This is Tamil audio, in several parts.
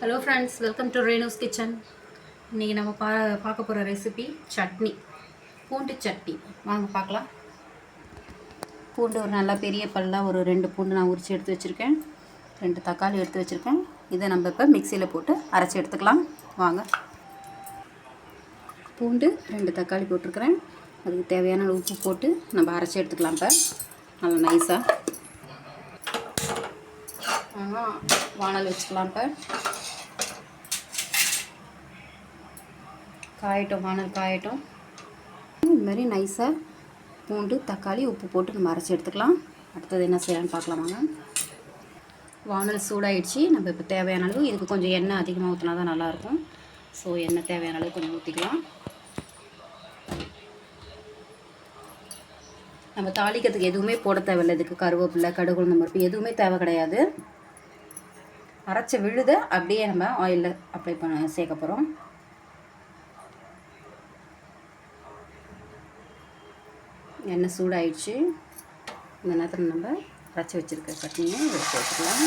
Hello friends welcome to Renu's kitchen இன்றைக்கி நம்ம பா பார்க்க போகிற ரெசிபி சட்னி. பூண்டு சட்னி. வாங்க பார்க்கலாம். பூண்டு ஒரு நல்லா பெரிய பல்லாக ஒரு ரெண்டு பூண்டு நான் உரித்து எடுத்து வச்சுருக்கேன். ரெண்டு தக்காளி எடுத்து வச்சுருக்கேன். இதை நம்ம இப்போ மிக்சியில் போட்டு அரைச்சி எடுத்துக்கலாம். வாங்க. பூண்டு ரெண்டு தக்காளி போட்டிருக்கிறேன். அதுக்கு தேவையான அளவு உப்பு போட்டு நம்ம அரைச்சி எடுத்துக்கலாம் இப்போ. நல்லா நைஸாக வானல் வச்சுக்கலாம் இப்போ. காயட்டும் வானல் காயட்டும். இதுமாரி மாதிரி நைஸாக பூண்டு தக்காளி உப்பு போட்டு நம்ம அரைச்சி எடுத்துக்கலாம். அடுத்தது என்ன செய்யலாம்னு பார்க்கலாமாங்க வானல் சூடாயிடுச்சு. நம்ம இப்போ தேவையான அளவு இதுக்கு கொஞ்சம் எண்ணெய் அதிகமாக ஊற்றினா தான் நல்லாயிருக்கும். ஸோ எண்ணெய் தேவையான அளவு கொஞ்சம் ஊற்றிக்கலாம் நம்ம தாளிக்கிறதுக்கு எதுவுமே போட தேவையில்லை. இதுக்கு கருவேப்பிலை கடுகு இந்த மாதிரி எதுவுமே தேவை கிடையாது. அரைச்ச விழுத அப்படியே நம்ம ஆயிலில் அப்ளை பண்ண சேர்க்க போகிறோம் எண்ணெய் சூடாயிடுச்சு. இந்த நேரத்தில் நம்ம அரைச்சி வச்சுருக்க சட்னியை இதில் வச்சுக்கலாம்.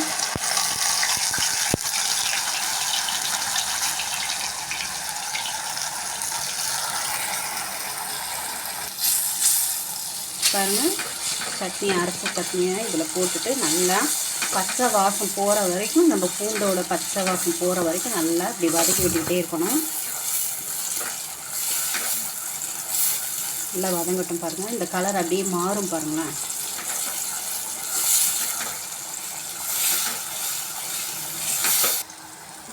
பாருங்கள் சட்னி அரைச்ச சட்னியை இதில் போட்டுட்டு நல்லா பச்சை வாசம் போகிற வரைக்கும் நம்ம பூண்டோட பச்சை வாசம் போகிற வரைக்கும் நல்லா இப்படி வதக்கி விட்டுக்கிட்டே இருக்கணும். நல்லா வதங்கட்டும் பாருங்கள் இந்த கலர் அப்படியே மாறும் பாருங்களேன்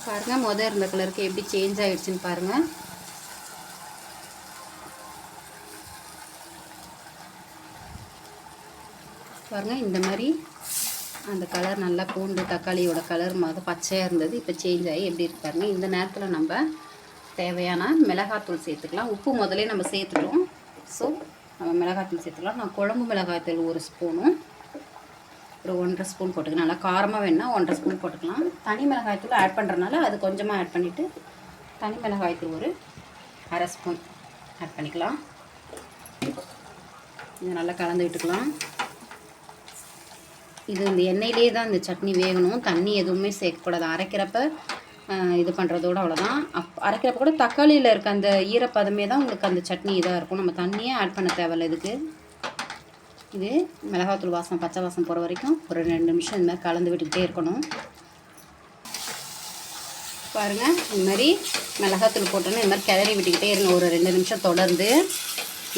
பாருங்கள் முதல் இருந்த கலருக்கு எப்படி சேஞ்ச் ஆகிடுச்சின்னு பாருங்கள் பாருங்கள் இந்த மாதிரி அந்த கலர் நல்லா பூண்டு தக்காளியோட கலர் மாதிரி பச்சையாக இருந்தது. இப்போ சேஞ்ச் ஆகி எப்படி இருப்பாருங்க இந்த நேரத்தில் நம்ம தேவையான மிளகாத்தூள் சேர்த்துக்கலாம். உப்பு முதலே நம்ம சேர்த்துட்டோம். ஸோ நம்ம மிளகாத்தூள் சேர்த்துக்கலாம் நான் குழம்பு மிளகாய்த்தூள் ஒரு ஸ்பூனும் ஒரு ஒன்றரை ஸ்பூன் போட்டுக்கலாம். நல்லா காரமாக வேணால் ஒன்றரை ஸ்பூன் போட்டுக்கலாம். தனி மிளகாய்த்தூள் ஆட் பண்ணுறதுனால அது கொஞ்சமாக ஆட் பண்ணிவிட்டு தனி மிளகாய்த்தூள் ஒரு அரை ஸ்பூன் ஆட் பண்ணிக்கலாம். இதை நல்லா கலந்து விட்டுக்கலாம். இது இந்த எண்ணெயிலே தான் இந்த சட்னி வேகணும். தண்ணி எதுவுமே சேர்க்கக்கூடாது. அரைக்கிறப்ப இது பண்ணுறதோட அவ்வளோதான் அப் அரைக்கிறப்ப கூட தக்காளியில் இருக்க அந்த ஈரப்பதமே தான் உங்களுக்கு அந்த சட்னி இதாக இருக்கும். நம்ம தண்ணியே ஆட் பண்ண தேவையில்ல இதுக்கு. இது மிளகாத்தூள் வாசம் பச்சை வாசம் போகிற வரைக்கும் ஒரு ரெண்டு நிமிஷம் இந்த மாதிரி கலந்து விட்டுக்கிட்டே இருக்கணும். பாருங்கள் இந்த மாதிரி மிளகாத்தூள் போட்டோன்னா இந்த மாதிரி கிளறி விட்டுக்கிட்டே இருங்க. ஒரு ரெண்டு நிமிஷம் தொடர்ந்து.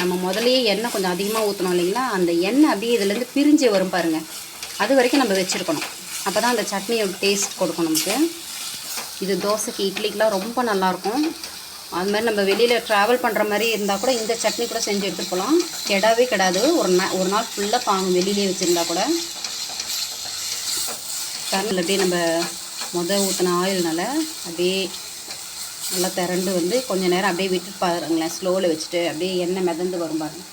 நம்ம முதலே எண்ணெய் கொஞ்சம் அதிகமாக ஊற்றணும் இல்லைங்களா? அந்த எண்ணெய் அப்படியே இதுலேருந்து பிரிஞ்சு வரும் பாருங்கள் அது வரைக்கும் நம்ம வச்சுருக்கணும். அப்போ தான் அந்த சட்னியோட டேஸ்ட் கொடுக்கும் நமக்கு. இது தோசைக்கு இட்லிக்கெலாம் ரொம்ப நல்லாயிருக்கும். அது மாதிரி நம்ம வெளியில் ட்ராவல் பண்ணுற மாதிரி இருந்தால் கூட இந்த சட்னி கூட செஞ்சு எடுத்துகிட்டு போகலாம். கெடாவே கிடாது. ஒரு நா ஒரு நாள் ஃபுல்லாக பாங்க வெளியிலே வச்சுருந்தா கூட. கரண்டில் அப்படியே நம்ம முத ஊற்றின ஆயில்னால அப்படியே நல்லா திரண்டு வந்து கொஞ்சம் நேரம் அப்படியே விட்டு பாருங்களேன். ஸ்லோவில் வச்சுட்டு அப்படியே எண்ணெய் மிதந்து வரும் பாருங்கள்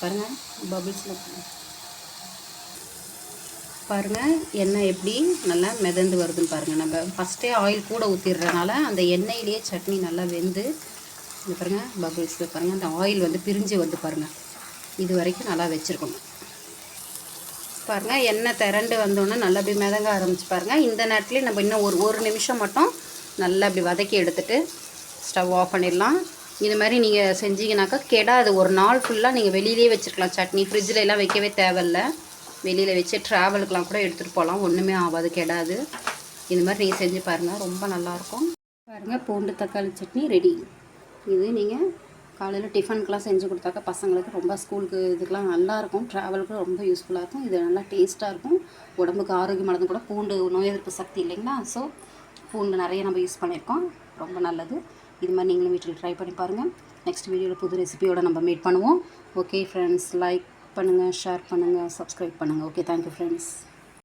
பாருங்கள் பபிள்ஸில் பாருங்கள் எண்ணெய் எப்படி நல்லா மிதந்து வருதுன்னு பாருங்கள் நம்ம ஃபஸ்ட்டே ஆயில் கூட ஊற்றிடுறதுனால அந்த எண்ணெயிலேயே சட்னி நல்லா வெந்து இது பாருங்கள் பபிள்ஸில் பாருங்கள் அந்த ஆயில் வந்து பிரிஞ்சு வந்து பாருங்கள் இது வரைக்கும் நல்லா வச்சுருக்கணும். பாருங்கள் எண்ணெய் திரண்டு வந்தோடனே நல்லா அப்படி மிதங்க ஆரம்பிச்சு பாருங்கள் இந்த நேரத்துலேயே நம்ம இன்னும் ஒரு ஒரு நிமிஷம் மட்டும் நல்லா அப்படி வதக்கி எடுத்துகிட்டு ஸ்டவ் ஆஃப் பண்ணிடலாம். இது மாதிரி நீங்கள் செஞ்சீங்கனாக்கா கெடாது. ஒரு நாள் ஃபுல்லாக நீங்கள் வெளியிலே வச்சுருக்கலாம். சட்னி ஃப்ரிட்ஜில் எல்லாம் வைக்கவே தேவையில்ல. வெளியில் வச்சு ட்ராவலுக்கெலாம் கூட எடுத்துகிட்டு போகலாம் ஒன்றுமே ஆகாது கெடாது. இது மாதிரி நீங்கள் செஞ்சு பாருங்கள் ரொம்ப நல்லாயிருக்கும். பாருங்கள் பூண்டு தக்காளி சட்னி ரெடி இது நீங்கள் காலையில் டிஃபனுக்கெலாம் செஞ்சு கொடுத்தாக்கா பசங்களுக்கு ரொம்ப ஸ்கூலுக்கு இதுக்கெலாம் நல்லாயிருக்கும். ட்ராவலுக்கு ரொம்ப யூஸ்ஃபுல்லாக இருக்கும். இது நல்லா டேஸ்ட்டாக இருக்கும். உடம்புக்கு ஆரோக்கியமானது கூட பூண்டு நோய் எதிர்ப்பு சக்தி இல்லைங்களா? ஸோ பூண்டு நிறைய நம்ம யூஸ் பண்ணியிருக்கோம். ரொம்ப நல்லது. இது மாதிரி நீங்களும் வீட்டில் ட்ரை பண்ணி பாருங்கள் நெக்ஸ்ட் வீடியோவில் புது ரெசிபியோடு நம்ம மீட் பண்ணுவோம். ஓகே ஃப்ரெண்ட்ஸ் லைக் பண்ணுங்கள் ஷேர் பண்ணுங்கள் சப்ஸ்கிரைப் பண்ணுங்கள் ஓகே தேங்க்யூ ஃப்ரெண்ட்ஸ்